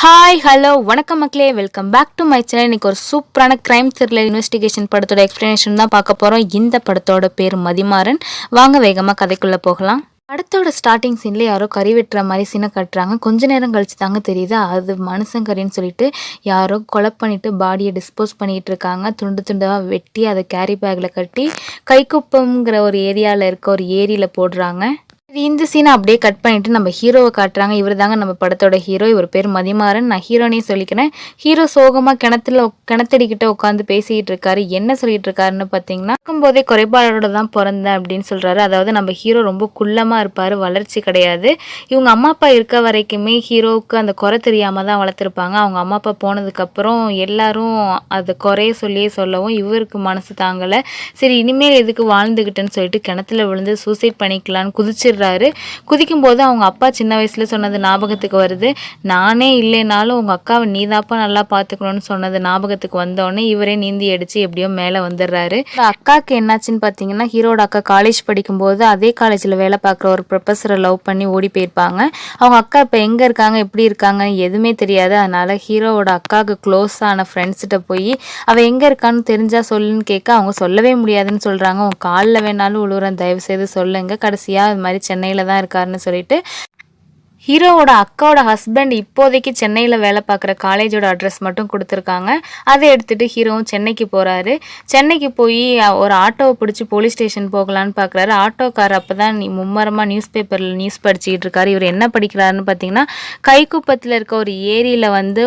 Hi hello வணக்கம் மக்களே. Welcome back to my channel இன்னைக்கு ஒரு சூப்பரான கிரைம் த்ரில்லர் இன்வெஸ்டிகேஷன் படத்தோட எக்ஸ்பிளனேஷன் தான் பார்க்க போகிறோம் இந்த படத்தோட பேர் மதிமாறன். வாங்க வேகமாக கதைக்குள்ளே போகலாம். படத்தோட ஸ்டார்டிங் சீன்ல யாரோ கறி வெட்டுற மாதிரி சீனை கட்டுறாங்க. கொஞ்ச நேரம் கழிச்சு தாங்க தெரியுது. அது மனுஷங்கறின்னு சொல்லிட்டு யாரோ கொலை பண்ணிட்டு பாடியை டிஸ்போஸ் பண்ணிட்டு இருக்காங்க. துண்டு துண்டாக வெட்டி அதை கேரி பேக்கில் கட்டி கைக்குப்பம்ங்கிற ஒரு ஏரியாவில் இருக்க ஒரு ஏரியில் போடுறாங்க. இந்த சீனை அப்படியே கட் பண்ணிட்டு நம்ம ஹீரோவை காட்டுறாங்க. இவர் தாங்க நம்ம படத்தோட ஹீரோ இவர் பேர் மதிமாறன். நான் ஹீரோனே சொல்லிக்கிறேன். ஹீரோ சோகமா கிணத்துல கிணத்தடிக்கிட்ட உட்காந்து பேசிக்கிட்டு இருக்காரு. என்ன சொல்லிட்டு இருக்காருன்னு பார்த்தீங்கன்னா போதே குறைபாடோட தான் பிறந்தேன் அப்படின்னு சொல்றாரு. அதாவது நம்ம ஹீரோ ரொம்ப குள்ளமா இருப்பாரு. வளர்ச்சி கிடையாது. இவங்க அம்மா அப்பா இருக்க வரைக்குமே ஹீரோவுக்கு அந்த குறை தெரியாம தான் வளர்த்துருப்பாங்க. அவங்க அம்மா அப்பா போனதுக்கு அப்புறம் எல்லாரும் அது குறைய சொல்லியே சொல்லவும் இவருக்கு மனசு தாங்கல. சரி இனிமேல் எதுக்கு வாழ்ந்துக்கிட்டேன்னு சொல்லிட்டு கிணத்துல விழுந்து சூசைட் பண்ணிக்கலான்னு குதிச்சிடுறாரு குதிக்கும் போது அவங்க அப்பா சின்ன வயசுல சொன்னது ஞாபகத்துக்கு வருது. நானே இல்லைனாலும் உங்க அக்காவை நீதாப்பா நல்லா பார்த்துக்கணும்னு சொன்னது ஞாபகத்துக்கு வந்தோடனே இவரே நீந்தி அடித்து எப்படியோ மேலே வந்துடுறாரு. அக்காவுக்கு என்னாச்சுன்னு பார்த்தீங்கன்னா ஹீரோட அக்கா காலேஜ் படிக்கும்போது அதே காலேஜில் வேலை பார்க்குற ஒரு ப்ரொஃபஸரை லவ் பண்ணி ஓடி போயிருப்பாங்க. அவங்க அக்கா இப்போ எங்கே இருக்காங்க எப்படி இருக்காங்க எதுவுமே தெரியாது. அதனால ஹீரோவோட அக்காவுக்கு க்ளோஸ் ஆன ஃப்ரெண்ட்ஸ்கிட்ட போய் அவள் எங்கே இருக்கான்னு தெரிஞ்சா சொல்லுன்னு கேட்க அவங்க சொல்லவே முடியாதுன்னு சொல்கிறாங்க உன் காலில் வேணாலும் உழுவுறேன். தயவு செய்து சொல்லுங்க. கடைசியாக இது மாதிரி சென்னையில் தான் இருக்காருன்னு சொல்லிட்டு ஹீரோவோட அக்காவோட ஹஸ்பண்ட் இப்போதைக்கு சென்னையில் வேலை பார்க்குற காலேஜோட அட்ரஸ் மட்டும் கொடுத்துருக்காங்க. அதை எடுத்துகிட்டு ஹீரோவும் சென்னைக்கு போகிறாரு சென்னைக்கு போய் ஒரு ஆட்டோவை பிடிச்சி போலீஸ் ஸ்டேஷன் போகலான்னு பார்க்குறாரு. ஆட்டோக்கார் அப்போ தான் நீ மும்மரமாக நியூஸ் பேப்பரில் நியூஸ் படிச்சுக்கிட்டு இருக்காரு. இவர் என்ன படிக்கிறாருன்னு பார்த்தீங்கன்னா கைக்குப்பத்தில் இருக்க ஒரு ஏரியில் வந்து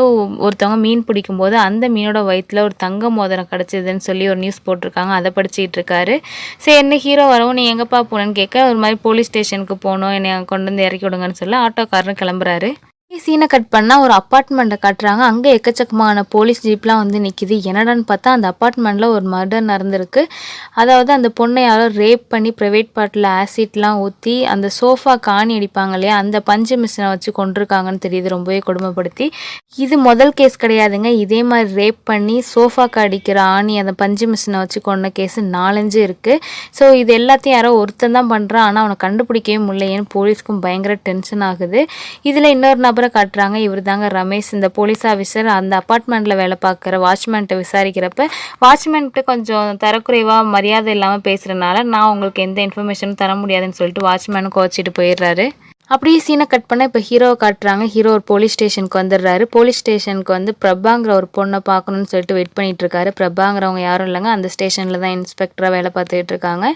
ஒருத்தவங்க மீன் பிடிக்கும்போது அந்த மீனோட வயிற்றில் ஒரு தங்க மோதிரம் கிடச்சிதுன்னு சொல்லி ஒரு நியூஸ் போட்டிருக்காங்க. அதை படிச்சுக்கிட்டு இருக்காரு. சரி என்ன ஹீரோ வரவும் நீ எங்கப்பா போனேன்னு கேட்க ஒரு மாதிரி போலீஸ் ஸ்டேஷனுக்கு போகணும். என்னை கொண்டு வந்து இறக்கி விடுங்கன்னு சொல்ல வரணும் கிளம்புறாரு. சீனை கட் பண்ணால் ஒரு அப்பார்ட்மெண்ட்டை காட்டுறாங்க. அங்கே எக்கச்சக்கமான போலீஸ் ஜீப்லாம் வந்து நிற்கிது என்னடான்னு பார்த்தா அந்த அப்பார்ட்மெண்ட்டில் ஒரு மர்டர் நடந்திருக்கு. அதாவது அந்த பொண்ணை யாரோ ரேப் பண்ணி ப்ரைவேட் பார்ட்டில் ஆசிட்லாம் ஊற்றி அந்த சோஃபா காணி அடிப்பாங்க இல்லையா அந்த பஞ்சு மிஷினை வச்சு கொண்டிருக்காங்கன்னு தெரியுது ரொம்பவே கொடுமைப்படுத்தி. இது முதல் கேஸ் கிடையாதுங்க. இதே மாதிரி ரேப் பண்ணி சோஃபாக்கு அடிக்கிற ஆணி அந்த பஞ்சு மிஷினை வச்சு கொண்ட கேஸ் நாலஞ்சு இருக்குது ஸோ இது எல்லாத்தையும் யாரோ ஒருத்தன் தான் பண்ணுறான் ஆனால் அவனை கண்டுபிடிக்கவே முடியல ஏன்னு போலீஸ்க்கும் பயங்கர டென்ஷன் ஆகுது. இதில் இன்னொரு நபர் காட்டுறாங்க. இவர் தாங்க ரமேஷ். இந்த போலீஸ் ஆஃபீஸர் அந்த அப்பார்ட்மெண்ட்டில் வேலை பார்க்குற வாட்ச்மேன்ட்ட விசாரிக்கிறப்ப வாட்ச்மேன்கிட்ட கொஞ்சம் தரக்குறைவாக மரியாதை இல்லாமல் பேசுகிறனால நான் உங்களுக்கு எந்த இன்ஃபர்மேஷனும் தர முடியாதுன்னு சொல்லிட்டு வாட்ச்மேனும் கோச்சிட்டு போயிடுறாரு. அப்படியே சீனை கட் பண்ண இப்போ ஹீரோவை காட்டுறாங்க. ஹீரோ ஒரு போலீஸ் ஸ்டேஷனுக்கு வந்துடுறாரு. போலீஸ் ஸ்டேஷனுக்கு வந்து பிரபாங்கிற ஒரு பொண்ணை பார்க்கணும்னு சொல்லிட்டு வெயிட் பண்ணிட்டு இருக்காரு பிரபாங்கிறவங்க யாரும் இல்லைங்க. அந்த ஸ்டேஷனில் தான் இன்ஸ்பெக்டராக வேலை பார்த்துக்கிட்டு இருக்காங்க.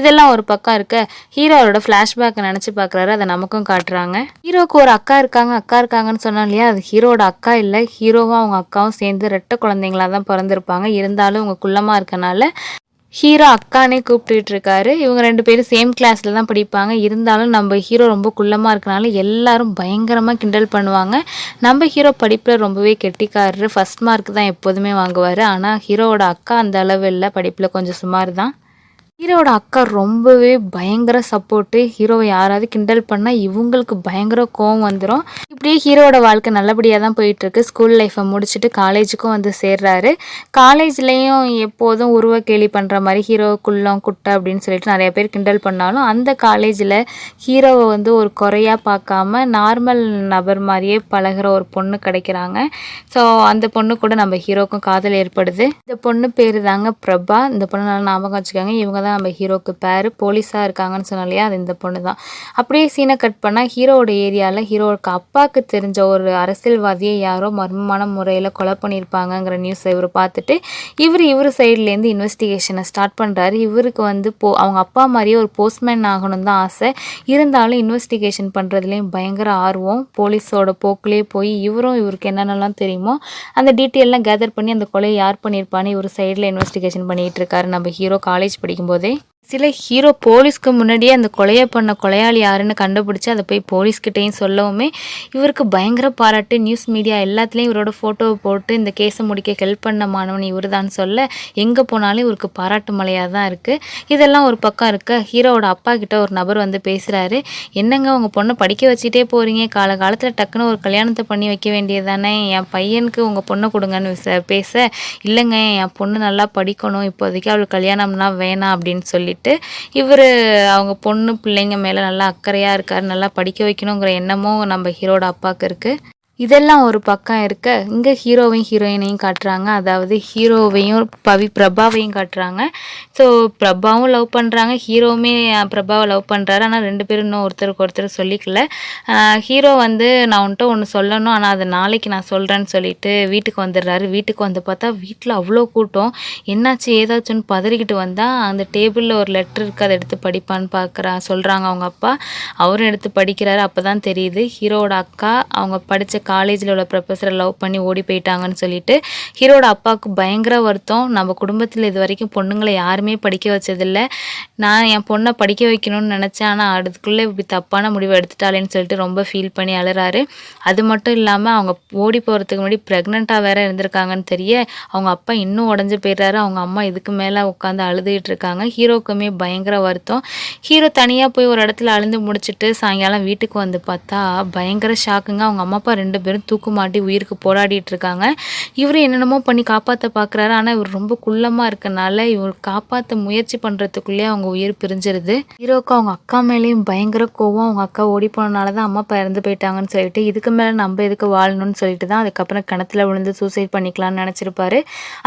இதெல்லாம் ஒரு பக்கம் இருக்க ஹீரோவோட ஃப்ளாஷ்பேக்கை நினச்சி பார்க்குறாரு. அதை நமக்கும் காட்டுறாங்க. ஹீரோவுக்கு ஒரு அக்கா இருக்காங்க. அக்கா இருக்காங்கன்னு சொன்னா இல்லையா? அது ஹீரோட அக்கா இல்லை. ஹீரோவும் அவங்க அக்காவும் சேர்ந்து ரெட்ட குழந்தைங்களா தான் பிறந்திருப்பாங்க. இருந்தாலும் அவங்க குள்ளமாக இருக்கனால ஹீரோ அக்கானே கூப்பிட்டுட்டு இருக்காரு இவங்க ரெண்டு பேரும் சேம் கிளாஸில் தான் படிப்பாங்க. இருந்தாலும் நம்ம ஹீரோ ரொம்ப குள்ளமாக இருக்கனால எல்லாரும் பயங்கரமாக கிண்டல் பண்ணுவாங்க. நம்ம ஹீரோ படிப்பில் ரொம்பவே கெட்டிக்காரரு. ஃபர்ஸ்ட் மார்க் தான் எப்போதுமே வாங்குவார். ஆனால் ஹீரோவோட அக்கா அந்த அளவு இல்லை. படிப்பில் கொஞ்சம் சுமார் தான் ஹீரோவோட அக்கா ரொம்பவே பயங்கர சப்போர்ட்டு ஹீரோவை யாராவது கிண்டல் பண்ணால் இவங்களுக்கு பயங்கர கோவம் வந்துடும் இப்படியே ஹீரோட வாழ்க்கை நல்லபடியாக தான் போயிட்டுருக்கு. ஸ்கூல் லைஃப்பை முடிச்சுட்டு காலேஜுக்கும் வந்து சேர்றாரு. காலேஜ்லேயும் எப்போதும் உருவ கேலி பண்ணுற மாதிரி ஹீரோ குள்ளம் குட்டை அப்படின்னு சொல்லிட்டு நிறைய பேர் கிண்டல் பண்ணாலும் அந்த காலேஜில் ஹீரோவை வந்து ஒரு குறையாக பார்க்காம நார்மல் நபர் மாதிரியே பழகுற ஒரு பொண்ணு கிடைக்கிறாங்க. ஸோ அந்த பொண்ணு கூட நம்ம ஹீரோக்கும் காதல் ஏற்படுது. இந்த பொண்ணு பேர் தாங்க பிரபா. இந்த பொண்ணு நல்லா ஞாபகம் வச்சுக்காங்க. இவங்க தான் நம்ம ஹீரோக்கு பேர் போலீஸாக இருக்காங்கன்னு சொன்னோம் இல்லையா? அது இந்த பொண்ணு தான் அப்படியே சீனை கட் பண்ணால் ஹீரோவோட ஏரியாவில் ஹீரோவுக்கு அப்பாவுக்கு தெரிஞ்ச ஒரு அரசியல்வாதியை யாரோ மர்மமான முறையில் கொலை பண்ணியிருப்பாங்கங்கிற நியூஸை இவர் பார்த்துட்டு இவர் இவர் சைட்லேருந்து இன்வெஸ்டிகேஷனை ஸ்டார்ட் பண்ணுறாரு இவருக்கு வந்து போ அவங்க அப்பா மாதிரியே ஒரு போஸ்ட்மேன் ஆகணும் தான் ஆசை. இருந்தாலும் இன்வெஸ்டிகேஷன் பண்ணுறதுலேயும் பயங்கர ஆர்வம். போலீஸோட போக்குலேயே போய் இவரும் இவருக்கு என்னென்னலாம் தெரியுமோ அந்த டீட்டெயிலெலாம் கேதர் பண்ணி அந்த கொலையை யார் பண்ணியிருப்பான்னு இவர் சைடில் இன்வெஸ்டிகேஷன் பண்ணிகிட்டு இருக்காரு. நம்ம ஹீரோ காலேஜ் படிக்கும்போது ನೋಡಬಹುದೇ. சில ஹீரோ போலீஸ்க்கு முன்னாடியே அந்த கொலையை பண்ண கொலையாளி யாருன்னு கண்டுபிடிச்சி அதை போய் போலீஸ்கிட்டையும் சொல்லவுமே இவருக்கு பயங்கர பாராட்டு. நியூஸ் மீடியா எல்லாத்துலேயும் இவரோட ஃபோட்டோவை போட்டு இந்த கேஸை முடிக்க ஹெல்ப் பண்ண மாணவன் இவர் தான் சொல்ல எங்கே போனாலும் இவருக்கு பாராட்டு மலையாக தான் இருக்குது இதெல்லாம் ஒரு பக்கம் இருக்க. ஹீரோவோட அப்பா கிட்ட ஒரு நபர் வந்து பேசுகிறாரு என்னங்க உங்கள் பொண்ணை படிக்க வச்சுட்டே போகிறீங்க காலகாலத்தில் டக்குன்னு ஒரு கல்யாணத்தை பண்ணி வைக்க வேண்டியதானே என் பையனுக்கு உங்கள் பொண்ணை கொடுங்கன்னு விச- பேச இல்லைங்க என் பொண்ணு நல்லா படிக்கணும் இப்போதைக்கு அவளுக்கு கல்யாணம்னா வேணாம் அப்படின்னு சொல்லிட்டு இவர் அவங்க பொண்ணு பிள்ளைங்க மேலே நல்லா அக்கறையாக இருக்கார் நல்லா படிக்க வைக்கணுங்கிற எண்ணமும் நம்ம ஹீரோட அப்பாவுக்கு இருக்குது இதெல்லாம் ஒரு பக்கம் இருக்க இங்கே ஹீரோவையும் ஹீரோயினையும் காட்டுறாங்க. அதாவது ஹீரோவையும் பவி பிரபாவையும் காட்டுறாங்க. ஸோ பிரபாவும் லவ் பண்ணுறாங்க ஹீரோவுமே பிரபாவை லவ் பண்ணுறாரு ஆனால் ரெண்டு பேரும் இன்னும் ஒருத்தருக்கு ஒருத்தர் சொல்லிக்கல. ஹீரோ வந்து நான் உன்ட்ட ஒன்று சொல்லணும் ஆனால் அதை நாளைக்கு நான் சொல்கிறேன்னு சொல்லிட்டு வீட்டுக்கு வந்துடுறாரு. வீட்டுக்கு வந்து பார்த்தா வீட்டில் அவ்வளோ கூட்டம். என்னாச்சு ஏதாச்சுன்னு பதறிக்கிட்டு வந்தால் அந்த டேபிளில் ஒரு லெட்டர் இருக்குது அதை எடுத்து படிப்பான்னு பார்க்குறா சொல்கிறாங்க அவங்க அப்பா. அவரும் எடுத்து படிக்கிறாரு அப்போ தான் தெரியுது. ஹீரோவோட அக்கா அவங்க படித்த காலேஜில் உள்ள ப்ரொஃபஸரை லவ் பண்ணி ஓடி போயிட்டாங்கன்னு சொல்லிட்டு ஹீரோட அப்பாவுக்கு பயங்கர வருத்தம். நம்ம குடும்பத்தில் இது வரைக்கும் பொண்ணுங்களை யாருமே படிக்க வச்சதில்லை. நான் என் பொண்ணை படிக்க வைக்கணும்னு நினச்சேன். ஆனால் அதுக்குள்ளே இப்படி தப்பான முடிவு எடுத்துட்டாலேன்னு சொல்லிட்டு ரொம்ப ஃபீல் பண்ணி அழுறாரு. அது மட்டும் இல்லாமல் அவங்க ஓடி போகிறதுக்கு முன்னாடி ப்ரெக்னெண்ட்டாக வேற இருந்திருக்காங்கன்னு தெரிய அவங்க அப்பா இன்னும் உடஞ்சி போயிடுறாரு. அவங்க அம்மா இதுக்கு மேலே உட்காந்து அழுதுகிட்டு இருக்காங்க. ஹீரோக்குமே பயங்கர வருத்தம். ஹீரோ தனியாக போய் ஒரு இடத்துல அழுந்து முடிச்சுட்டு சாயங்காலம் வீட்டுக்கு வந்து பார்த்தா பயங்கர ஷாக்குங்க அவங்க அம்மா அப்பா ரெண்டு பேரும் தூக்குமாட்டி உயிருக்கு போராடிட்டு இருக்காங்க இவர் என்னென்னமோ பண்ணி காப்பாற்ற பார்க்குறாரு ஆனால் இவர் ரொம்ப குள்ளமாக இருக்கனால இவர் காப்பாற்ற முயற்சி பண்ணுறதுக்குள்ளேயே அவங்க உயிர் பிரிஞ்சிருது. ஹீரோக்கு அவங்க அக்கா மேலேயும் பயங்கர கோவம். அவங்க அக்கா ஓடி போனனால தான் அம்மா அப்பா இறந்து போயிட்டாங்கன்னு சொல்லிட்டு இதுக்கு மேலே நம்ம எதுக்கு வாழணும்னு சொல்லிட்டு தான் அதுக்கப்புறம் கிணத்துல விழுந்து சூசைட் பண்ணிக்கலாம்னு நினச்சிருப்பாரு.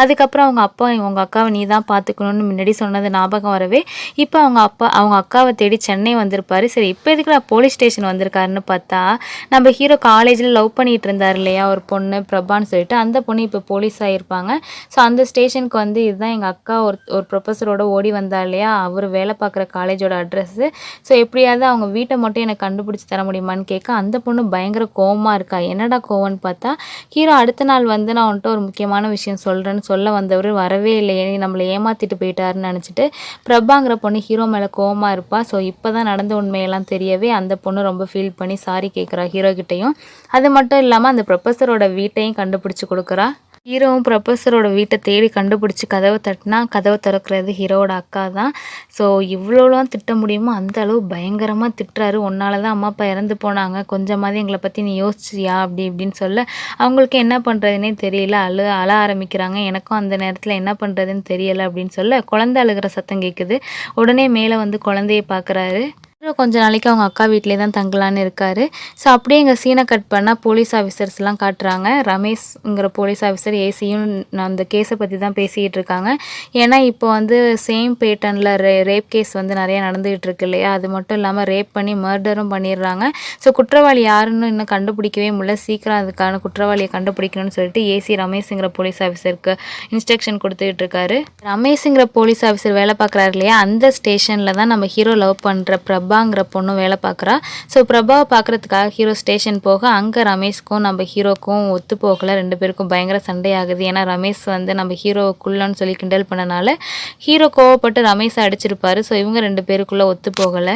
அதுக்கப்புறம் அவங்க அப்பா அவங்க அக்காவை நீ தான் பார்த்துக்கணும்னு முன்னாடி சொன்னது ஞாபகம் வரவே இப்போ அவங்க அப்பா அவங்க அக்காவை தேடி சென்னை வந்திருப்பாரு. சரி இப்போ எதுக்கு நான் போலீஸ் ஸ்டேஷன் வந்திருக்காருன்னு பார்த்தா நம்ம ஹீரோ காலேஜில் லவ் பண்ணிகிட்டு இருந்தார் இல்லையா ஒரு பொண்ணு பிரபான்னு சொல்லிட்டு. அந்த பொண்ணு இப்போ போலீஸ் ஆகியிருப்பாங்க ஸோ அந்த ஸ்டேஷனுக்கு வந்து இதுதான் எங்கள் அக்கா ஒரு ஒரு ப்ரொஃபஸரோட ஓடி வந்தார் இல்லையா அவர் வேலை பார்க்குற காலேஜோட அட்ரஸ்ஸு ஸோ எப்படியாவது அவங்க வீட்டை மட்டும் எனக்கு கண்டுபிடிச்சி தர முடியுமான்னு கேட்க அந்த பொண்ணு பயங்கர கோவமாக இருக்கா. என்னடா கோவம்னு பார்த்தா ஹீரோ அடுத்த நாள் வந்து நான் வந்துட்டு ஒரு முக்கியமான விஷயம் சொல்கிறேன்னு சொல்ல வந்தவர் வரவே இல்லையே நம்மளை ஏமாற்றிட்டு போயிட்டாருன்னு நினச்சிட்டு பிரபாங்கிற பொண்ணு ஹீரோ மேலே கோவமாக இருப்பா. ஸோ இப்போ தான் நடந்த உண்மையெல்லாம் தெரியவே அந்த பொண்ணு ரொம்ப ஃபீல் பண்ணி சாரி கேட்குறா ஹீரோ கிட்டேயும். அது மட்டும் இல்லாமல் அந்த ப்ரொஃபஸரோட வீட்டையும் கண்டுபிடிச்சி கொடுக்குறா. ஹீரோவும் ப்ரொஃபஸரோட வீட்டை தேடி கண்டுபிடிச்சி கதவை தட்டினா கதவை திறக்கிறது ஹீரோவோட அக்கா தான் ஸோ இவ்வளோலாம் திட்ட முடியுமோ அந்த அளவு பயங்கரமாக திட்டுறாரு. உன்னால தான் அம்மா அப்பா இறந்து போனாங்க. கொஞ்சமாவது எங்களை பற்றி நீ யோசிச்சியா? அப்படி இப்படின்னு சொல்ல அவங்களுக்கு என்ன பண்ணுறதுனே தெரியல. அழு அழ ஆரம்பிக்கிறாங்க. எனக்கும் அந்த நேரத்தில் என்ன பண்ணுறதுன்னு தெரியலை அப்படின்னு சொல்ல குழந்தை அழுகிற சத்தம் கேட்குது உடனே மேலே வந்து குழந்தைய பார்க்குறாரு ஹீரோ கொஞ்ச நாளைக்கு அவங்க அக்கா வீட்டிலே தான் தங்கலான்னு இருக்காரு. ஸோ அப்படியே எங்கள் சீனை கட் பண்ணால் போலீஸ் ஆஃபீஸர்ஸ்லாம் காட்டுறாங்க. ரமேஷ்ங்கிற போலீஸ் ஆஃபீஸர் ஏசியும் அந்த கேஸை பற்றி தான் பேசிகிட்டு இருக்காங்க. ஏன்னா இப்போ வந்து சேம் பேட்டர்னில் ரே ரேப் கேஸ் வந்து நிறைய நடந்துகிட்டு இருக்கு இல்லையா? அது மட்டும் இல்லாமல் ரேப் பண்ணி மர்டரும் பண்ணிடுறாங்க. ஸோ குற்றவாளி யாருன்னு இன்னும் கண்டுபிடிக்கவே முடியல. சீக்கிரம் அதுக்கான குற்றவாளியை கண்டுபிடிக்கணும்னு சொல்லிட்டு ஏசி ரமேஷ்ங்கிற போலீஸ் ஆஃபீஸருக்கு இன்ஸ்ட்ரக்ஷன் கொடுத்துக்கிட்டு இருக்காரு. ரமேஷ்ங்கிற போலீஸ் ஆஃபீஸர் வேலை பார்க்குறாரு இல்லையா? அந்த ஸ்டேஷனில் தான் நம்ம ஹீரோ லவ் பண்ணுற பிரபு பிரபாங்கிற பொண்ணும் வேலை பார்க்குறா. ஸோ பிரபாவை பார்க்குறதுக்காக ஹீரோ ஸ்டேஷன் போக அங்கே ரமேஷ்க்கும் நம்ம ஹீரோக்கும் ஒத்து போகலை. ரெண்டு பேருக்கும் பயங்கர சண்டை ஆகுது ஏன்னா ரமேஷ் வந்து நம்ம ஹீரோவுக்குள்ளன்னு சொல்லி கிண்டல் பண்ணனால ஹீரோ கோவப்பட்டு ரமேஷை அடிச்சிருப்பாரு. ஸோ இவங்க ரெண்டு பேருக்குள்ளே ஒத்து போகலை.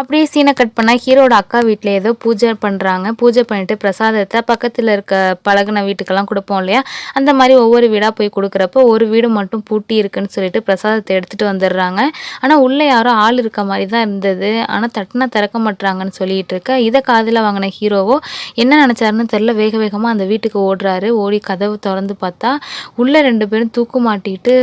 அப்படியே சீனை கட் பண்ணால் ஹீரோட அக்கா வீட்டில் ஏதோ பூஜை பண்ணுறாங்க பூஜை பண்ணிட்டு பிரசாதத்தை பக்கத்தில் இருக்க பழகின வீட்டுக்கெல்லாம் கொடுப்போம் இல்லையா? அந்த மாதிரி ஒவ்வொரு வீடாக போய் கொடுக்குறப்போ ஒரு வீடு மட்டும் பூட்டி இருக்குன்னு சொல்லிட்டு பிரசாதத்தை எடுத்துகிட்டு வந்துடுறாங்க. ஆனால் உள்ளே யாரோ ஆள் இருக்க மாதிரி தான் இருந்தது. ஆனால் தட்டினா திறக்க மாட்டுறாங்கன்னு சொல்லிட்டு இருக்க. இதை காதில் வாங்கின ஹீரோவோ என்ன நினச்சாருன்னு தெரில வேக வேகமாக அந்த வீட்டுக்கு ஓடுறாரு. ஓடி கதவு திறந்து பார்த்தா உள்ளே ரெண்டு பேரும் தூக்கு மாட்டிட்டு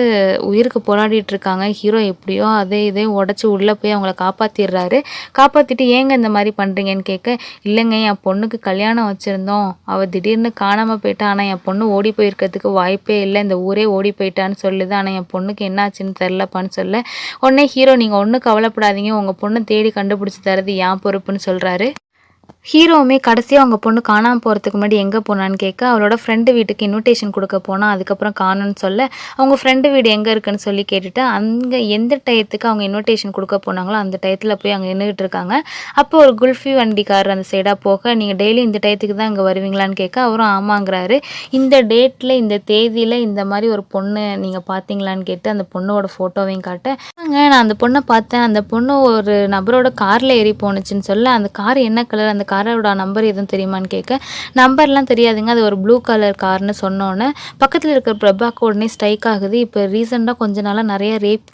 உயிருக்கு போராடிட்டு இருக்காங்க. ஹீரோ எப்படியோ அதே இதே உடச்சி உள்ளே போய் அவங்கள காப்பாற்றிடுறாரு காப்பாற்றிட்டு ஏங்க இந்த மாதிரி பண்ணுறீங்கன்னு கேட்க இல்லைங்க என் பொண்ணுக்கு கல்யாணம் வச்சுருந்தோம். அவள் திடீர்னு காணாமல் போயிட்டா. ஆனால் என் பொண்ணு ஓடி போயிருக்கிறதுக்கு வாய்ப்பே இல்லை. இந்த ஊரே ஓடி போயிட்டான்னு சொல்லுது. ஆனால் என் பொண்ணுக்கு என்னாச்சுன்னு தெரிலப்பான்னு சொல்ல உடனே ஹீரோ நீங்கள் ஒன்றும் கவலைப்படாதீங்க. உங்கள் பொண்ணு தேடி கண்டுபிடிச்சி தரது. ஏன் பொறுப்புன்னு சொல்கிறாரு ஹீரோவுமே கடைசியாக அவங்க பொண்ணு காணாமல் போகிறதுக்கு முன்னாடி எங்கே போனான்னு கேட்க அவளோட ஃப்ரெண்டு வீட்டுக்கு இன்விடேஷன் கொடுக்க போனால் அதுக்கப்புறம் காணும்னு சொல்ல அவங்க ஃப்ரெண்டு வீடு எங்கே இருக்குன்னு சொல்லி கேட்டுட்டு அங்கே எந்த டயத்துக்கு அவங்க இன்விடேஷன் கொடுக்க போனாங்களோ அந்த டயத்தில் போய் அங்கே நின்றுட்டு இருக்காங்க. அப்போ ஒரு குல்ஃபி வண்டிக்காரர் அந்த சைடாக போக நீங்கள் டெய்லி இந்த டயத்துக்கு தான் இங்கே வருவீங்களான்னு கேட்க அவரும் ஆமாங்கிறாரு. இந்த டேட்டில் இந்த தேதியில் இந்த மாதிரி ஒரு பொண்ணு நீங்கள் பார்த்தீங்களான்னு கேட்டு அந்த பொண்ணோட ஃபோட்டோவையும் காட்ட நான் அந்த பொண்ணை பார்த்தேன். அந்த பொண்ணு ஒரு நபரோட காரில் ஏறி போணுச்சுன்னு சொல்ல அந்த கார் என்ன கலர் அந்த காரோட நம்பர் எதுவும் தெரியுமான்னு கேட்க நம்பர்லாம் தெரியாதுங்க. அது ஒரு ப்ளூ கலர் கார்னு சொன்னோன்னே பக்கத்தில் இருக்கிற பிரபாக்கு உடனே ஸ்ட்ரைக் ஆகுது. இப்போ ரீசெண்டாக கொஞ்ச நாளாக நிறைய ரேப்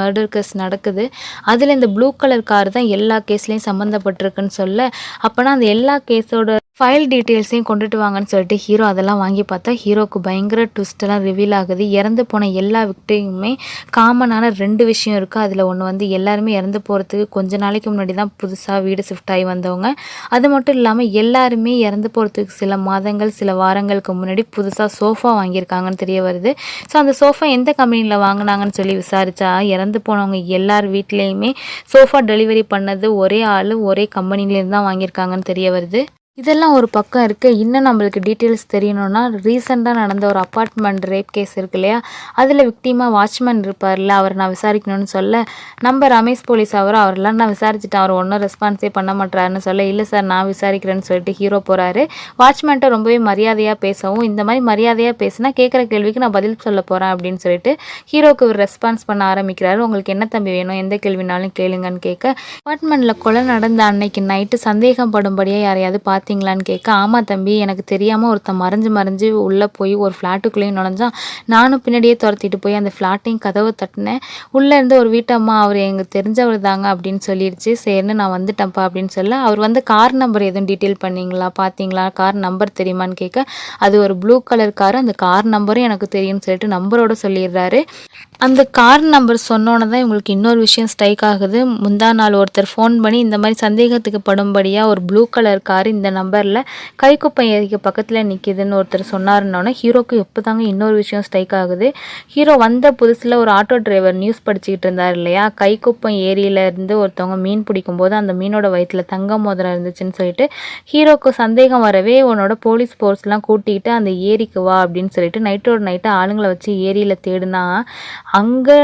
மர்டர் கேஸ் நடக்குது. அதில் இந்த ப்ளூ கலர் கார் தான் எல்லா கேஸ்லேயும் சம்மந்தப்பட்டிருக்குன்னு சொல்ல அப்போனா அந்த எல்லா கேஸோட ஃபைல் டீட்டெயில்ஸையும் கொண்டுட்டு வாங்கன்னு சொல்லிட்டு ஹீரோ அதெல்லாம் வாங்கி பார்த்தா ஹீரோக்கு பயங்கர ட்விஸ்டெல்லாம் ரிவீல் ஆகுது. இறந்து போன எல்லா விக்டையுமே காமனான ரெண்டு விஷயம் இருக்குது அதில் ஒன்று வந்து எல்லாருமே இறந்து போகிறதுக்கு கொஞ்ச நாளைக்கு முன்னாடி தான் புதுசாக வீடு ஷிஃப்ட் ஆகி வந்தவங்க. அது மட்டும் இல்லாமல் எல்லாருமே இறந்து போகிறதுக்கு சில மாதங்கள் சில வாரங்களுக்கு முன்னாடி புதுசாக சோஃபா வாங்கியிருக்காங்கன்னு தெரிய வருது. ஸோ அந்த சோஃபா எந்த கம்பெனியில் வாங்கினாங்கன்னு சொல்லி விசாரித்தா இறந்து போனவங்க எல்லார் வீட்லேயுமே சோஃபா டெலிவரி பண்ணது ஒரே ஆள் ஒரே கம்பெனிலேருந்து தான் வாங்கியிருக்காங்கன்னு தெரிய வருது. இதெல்லாம் ஒரு பக்கம் இருக்குது இன்னும் நம்மளுக்கு டீட்டெயில்ஸ் தெரியணும்னா ரீசெண்டாக நடந்த ஒரு அப்பார்ட்மெண்ட் ரேப் கேஸ் இருக்கு இல்லையா? அதில் விக்டிமாக வாட்ச்மேன் இருப்பார்ல அவர் நான் விசாரிக்கணும்னு சொல்ல. நம்ம ரமேஷ் போலீஸ் அவர் அவரெல்லாம் நான் விசாரிச்சுட்டேன். அவர் ஒன்றும் ரெஸ்பான்ஸே பண்ண மாட்டாருன்னு சொல்ல. இல்லை சார் நான் விசாரிக்கிறேன்னு சொல்லிட்டு ஹீரோ போகிறாரு வாட்ச்மேன்ட்ட ரொம்பவே மரியாதையாக பேசவும் இந்த மாதிரி மரியாதையாக பேசினா கேட்குற கேள்விக்கு நான் பதில் சொல்ல போகிறேன் அப்படின்னு சொல்லிட்டு ஹீரோக்கு ஒரு ரெஸ்பான்ஸ் பண்ண ஆரம்பிக்கிறாரு. உங்களுக்கு என்ன தம்பி வேணும்? எந்த கேள்வினாலும் கேளுங்கன்னு கேட்க. அப்பார்ட்மெண்ட்டில் கொலை நடந்த அன்னைக்கு நைட்டு சந்தேகம் படும்படியாக யாரையாவது பார்த்து பார்த்தீங்களான்னு கேட்க ஆமாம் தம்பி எனக்கு தெரியாமல் ஒருத்தன் மறைஞ்சு மறைஞ்சு உள்ளே போய் ஒரு ஃப்ளாட்டுக்குள்ளேயும் நுழைஞ்சான் நானும் பின்னாடியே துரத்திட்டு போய் அந்த ஃப்ளாட்டையும் கதவை தட்டினேன். உள்ளேருந்து ஒரு வீட்டம்மா அவர் எங்களுக்கு தெரிஞ்சவர் தாங்க அப்படின்னு சொல்லிடுச்சு சரின்னு நான் வந்துட்டேன்ப்பா அப்படின்னு சொல்ல அவர் வந்து கார் நம்பர் எதுவும் டீட்டெயில் பண்ணீங்களா? பார்த்தீங்களா கார் நம்பர் தெரியுமான்னு கேட்க அது ஒரு ப்ளூ கலர் கார் அந்த கார் நம்பரும் எனக்கு தெரியும்னு சொல்லிட்டு நம்பரோட சொல்லிடுறாரு. அந்த கார் நம்பர் சொன்னோன்னே தான் இவங்களுக்கு இன்னொரு விஷயம் ஸ்ட்ரைக் ஆகுது. முந்தா நாள் ஒருத்தர் ஃபோன் பண்ணி இந்த மாதிரி சந்தேகத்துக்கு படும்படியாக ஒரு ப்ளூ கலர் கார் இந்த நம்பரில் கைக்குப்பை ஏரிக்கு பக்கத்தில் நிற்கிதுன்னு ஒருத்தர் சொன்னாருன்னொன்னே ஹீரோக்கு இப்போ தாங்க இன்னொரு விஷயம் ஸ்ட்ரைக் ஆகுது. ஹீரோ வந்த புதுசில் ஒரு ஆட்டோ டிரைவர் நியூஸ் படிச்சுக்கிட்டு இருந்தார் இல்லையா? கைக்குப்பம் ஏரியிலேருந்து ஒருத்தவங்க மீன் பிடிக்கும் போது அந்த மீனோட வயிற்றில் தங்க மோதிரம் இருந்துச்சுன்னு சொல்லிட்டு ஹீரோக்கு சந்தேகம் வரவே உன்னோட போலீஸ் ஃபோர்ஸ்லாம் கூட்டிகிட்டு அந்த ஏரிக்கு வா அப்படின்னு சொல்லிட்டு நைட்டோட நைட்டு ஆளுங்களை வச்சு ஏரியில் தேடினா அங்கே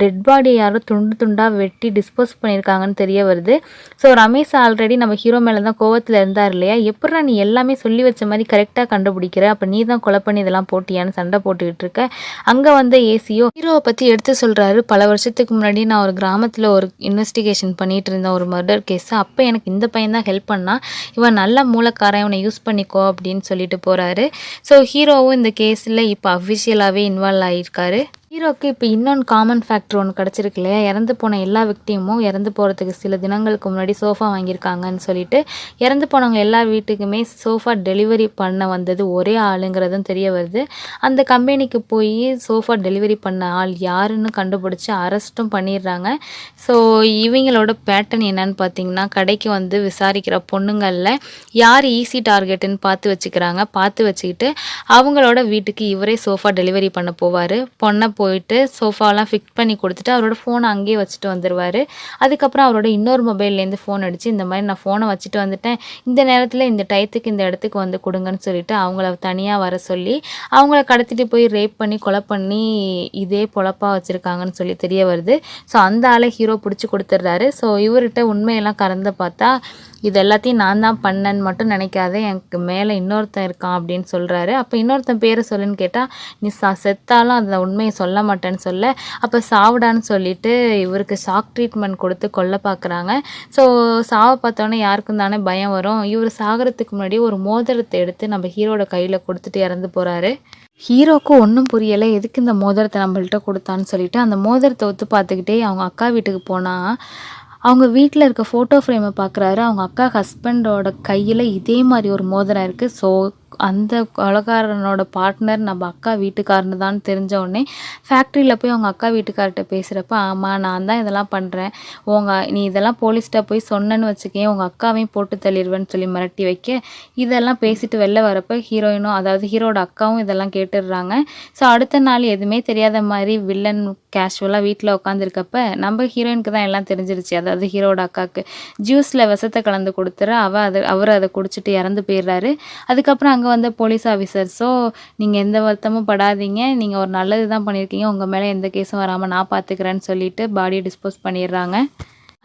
டெட் பாடி யாரோ துண்டு துண்டாக வெட்டி டிஸ்போஸ் பண்ணியிருக்காங்கன்னு தெரிய வருது. ஸோ ரமேஷ் ஆல்ரெடி நம்ம ஹீரோ மேலே தான் கோவத்தில் இருந்தார் இல்லையா? எப்படா நீ எல்லாமே சொல்லி வச்ச மாதிரி கரெக்டாக கண்டுபிடிக்கிற? அப்போ நீ தான் கொலை பண்ணி இதெல்லாம் போட்டியான்னு சண்டை போட்டுக்கிட்டு இருக்க. அங்கே வந்த ஏசியோ ஹீரோவை பற்றி எடுத்து சொல்கிறாரு பல வருஷத்துக்கு முன்னாடி நான் ஒரு கிராமத்தில் ஒரு இன்வெஸ்டிகேஷன் பண்ணிகிட்டு இருந்தேன் ஒரு மர்டர் கேஸ் அப்போ எனக்கு இந்த பையன் தான் ஹெல்ப் பண்ணால் இவன் நல்ல மூலக்காரன் இவனை யூஸ் பண்ணிக்கோ அப்படின்னு சொல்லிட்டு போகிறாரு ஸோ ஹீரோவும் இந்த கேஸில் இப்போ அஃபிஷியலாகவே இன்வால்வ் ஆகியிருக்காரு ஹீரோக்கு இப்போ இன்னொன்று காமன் ஃபேக்டர் ஒன்று கிடச்சிருக்கு இல்லையா? இறந்து போன எல்லா விக்டிமும் இறந்து போகிறதுக்கு சில தினங்களுக்கு முன்னாடி சோஃபா வாங்கியிருக்காங்கன்னு சொல்லிட்டு இறந்து போனவங்க எல்லா வீட்டுக்குமே சோஃபா டெலிவரி பண்ண வந்தது ஒரே ஆளுங்கிறதும் தெரிய வருது. அந்த கம்பெனிக்கு போய் சோஃபா டெலிவரி பண்ண ஆள் யாருன்னு கண்டுபிடிச்சி அரெஸ்ட்டும் பண்ணிடுறாங்க. ஸோ இவங்களோட பேட்டர்ன் என்னன்னு பார்த்தீங்கன்னா கடைக்கு வந்து விசாரிக்கிற பொண்ணுங்களில் யார் ஈஸி டார்கெட்டுன்னு பார்த்து வச்சுக்கிறாங்க. பார்த்து வச்சுக்கிட்டு அவங்களோட வீட்டுக்கு இவரே சோஃபா டெலிவரி பண்ண போவார். பொண்ணை போயிட்டு சோஃபாலாம் ஃபிக்ஸ் பண்ணி கொடுத்துட்டு அவரோட ஃபோனை அங்கேயே வச்சுட்டு வந்துடுவார் அதுக்கப்புறம் அவரோட இன்னொரு மொபைல்லேருந்து ஃபோன் அடித்து இந்த மாதிரி நான் ஃபோனை வச்சுட்டு வந்துட்டேன். இந்த நேரத்தில் இந்த டயத்துக்கு இந்த இடத்துக்கு வந்து கொடுங்கன்னு சொல்லிட்டு அவங்கள தனியாக வர சொல்லி அவங்கள கடத்திட்டு போய் ரேப் பண்ணி கொலை பண்ணி இதே பொழப்பாக வச்சுருக்காங்கன்னு சொல்லி தெரிய வருது. ஸோ அந்த ஆளை ஹீரோ பிடிச்சி கொடுத்துட்றாரு ஸோ இவர்கிட்ட உண்மையெல்லாம் கறந்து பார்த்தா இது எல்லாத்தையும் நான் தான் பண்ணேன்னு மட்டும் நினைக்காத. எனக்கு மேலே இன்னொருத்தன் இருக்கான் அப்படின்னு சொல்கிறாரு அப்போ இன்னொருத்தன் பேரை சொல்லுன்னு கேட்டால் நீ சா செத்தாலும் அந்த உண்மையை சொல்ல மாட்டேன்னு சொல்ல அப்போ சாவிடான்னு சொல்லிட்டு இவருக்கு ஷாக் ட்ரீட்மெண்ட் கொடுத்து கொல்ல பார்க்குறாங்க ஸோ சாவை பார்த்தோன்னே யாருக்கும் தானே பயம் வரும். இவர் சாகிறதுக்கு முன்னாடி ஒரு மோதிரத்தை எடுத்து நம்ம ஹீரோட கையில் கொடுத்துட்டு இறந்து போகிறாரு ஹீரோக்கு ஒன்றும் புரியலை எதுக்கு இந்த மோதிரத்தை நம்மள்கிட்ட கொடுத்தான்னு சொல்லிட்டு அந்த மோதிரத்தை ஒத்து பார்த்துக்கிட்டே அவங்க அக்கா வீட்டுக்கு போனால் அவங்க வீட்டில் இருக்க ஃபோட்டோ ஃப்ரேமை பார்க்குறாரு அவங்க அக்கா ஹஸ்பண்டோட கையில் இதே மாதிரி ஒரு மோதிரம் இருக்குது ஸோ அந்த கொலகாரனோட பார்ட்னர் நம்ம அக்கா வீட்டுக்காரனு தான் தெரிஞ்ச உடனே ஃபேக்ட்ரியில் போய் அவங்க அக்கா வீட்டுக்கார்ட்ட பேசுகிறப்ப ஆமாம் நான் தான் இதெல்லாம் பண்ணுறேன் உங்கள் நீ இதெல்லாம் போலீஸ்கிட்ட போய் சொன்னேன்னு வச்சுக்கேன். உங்கள் அக்காவையும் போட்டு தள்ளிடுவேன்னு சொல்லி மிரட்டி வைக்க. இதெல்லாம் பேசிட்டு வெளில வரப்போ ஹீரோயினும் அதாவது ஹீரோட அக்காவும் இதெல்லாம் கேட்டுடுறாங்க. ஸோ அடுத்த நாள் எதுவுமே தெரியாத மாதிரி வில்லன் கேஷுவலாக வீட்டில் உட்காந்துருக்கப்ப நம்ம ஹீரோயினுக்கு தான் எல்லாம் தெரிஞ்சிருச்சு. அதாவது ஹீரோட அக்காவுக்கு ஜூஸில் விஷத்தை கலந்து கொடுத்துற அவள் அதை அவர் அதை குடிச்சிட்டு இறந்து போயிடுறாரு. அதுக்கப்புறம் அங்கே வந்த போலீஸ் ஆஃபீஸர்ஸோ நீங்கள் எந்த வருத்தமும் படாதீங்க. நீங்கள் ஒரு நல்லது தான் பண்ணியிருக்கீங்க உங்கள் மேலே எந்த கேஸும் வராமல் நான் பார்த்துக்கிறேன்னு சொல்லிட்டு பாடியை டிஸ்போஸ் பண்ணிடுறாங்க.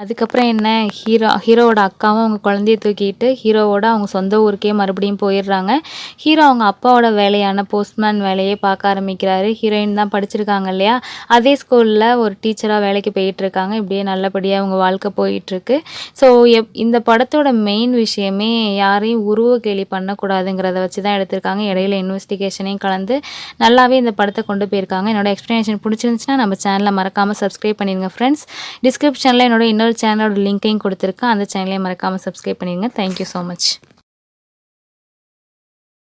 அதுக்கப்புறம் என்ன? ஹீரோ ஹீரோவோட அக்காவும் அவங்க குழந்தைய தூக்கிட்டு ஹீரோவோட அவங்க சொந்த ஊருக்கே மறுபடியும் போயிடுறாங்க. ஹீரோ அவங்க அப்பாவோட வேலையான போஸ்ட்மேன் வேலையே பார்க்க ஆரம்பிக்கிறாரு. ஹீரோயின் தான் படிச்சிருக்காங்க இல்லையா? அதே ஸ்கூலில் ஒரு டீச்சராக வேலைக்கு போயிட்டுருக்காங்க. இப்படியே நல்லபடியாக அவங்க வாழ்க்கை போயிட்டுருக்கு. ஸோ எப் இந்த படத்தோட மெயின் விஷயமே யாரையும் உருவ கேலி பண்ணக்கூடாதுங்கிறத வச்சு தான் எடுத்திருக்காங்க. இடையில இன்வெஸ்டிகேஷனையும் கலந்து நல்லாவே இந்த படத்தை கொண்டு போயிருக்காங்க. என்னோட எக்ஸ்ப்ளனேஷன் பிடிச்சிருந்துச்சுன்னா நம்ம சேனலை மறக்காமல் சப்ஸ்கிரைப் பண்ணிடுங்க ஃப்ரெண்ட்ஸ் டிஸ்கிரிப்ஷனில் என்னோட இன்னொரு சேனலோட லிங்க்கையும் கொடுத்துருக்கேன் அந்த சேனலையும் மறக்காமல் சப்ஸ்கிரைப் பண்ணிடுங்க. Thank you so much